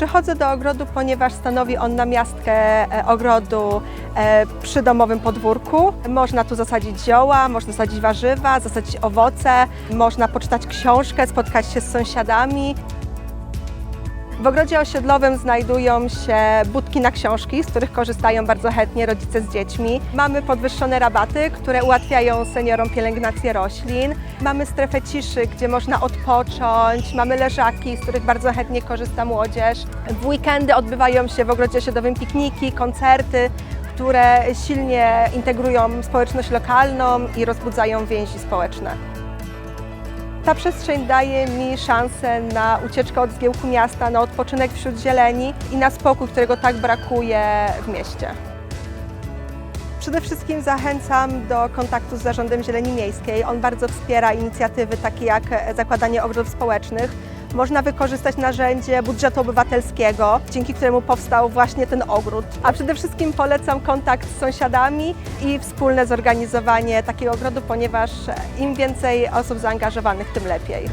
Przychodzę do ogrodu, ponieważ stanowi on namiastkę e, ogrodu e, przy domowym podwórku. Można tu zasadzić zioła, można zasadzić warzywa, zasadzić owoce, można poczytać książkę, spotkać się z sąsiadami. W ogrodzie osiedlowym znajdują się budki na książki, z których korzystają bardzo chętnie rodzice z dziećmi. Mamy podwyższone rabaty, które ułatwiają seniorom pielęgnację roślin. Mamy strefę ciszy, gdzie można odpocząć. Mamy leżaki, z których bardzo chętnie korzysta młodzież. W weekendy odbywają się w ogrodzie osiedlowym pikniki, koncerty, które silnie integrują społeczność lokalną i rozbudzają więzi społeczne. Ta przestrzeń daje mi szansę na ucieczkę od zgiełku miasta, na odpoczynek wśród zieleni i na spokój, którego tak brakuje w mieście. Przede wszystkim zachęcam do kontaktu z Zarządem Zieleni Miejskiej. On bardzo wspiera inicjatywy takie jak zakładanie ogrodów społecznych. Można wykorzystać narzędzie budżetu obywatelskiego, dzięki któremu powstał właśnie ten ogród. A przede wszystkim polecam kontakt z sąsiadami i wspólne zorganizowanie takiego ogrodu, ponieważ im więcej osób zaangażowanych, tym lepiej.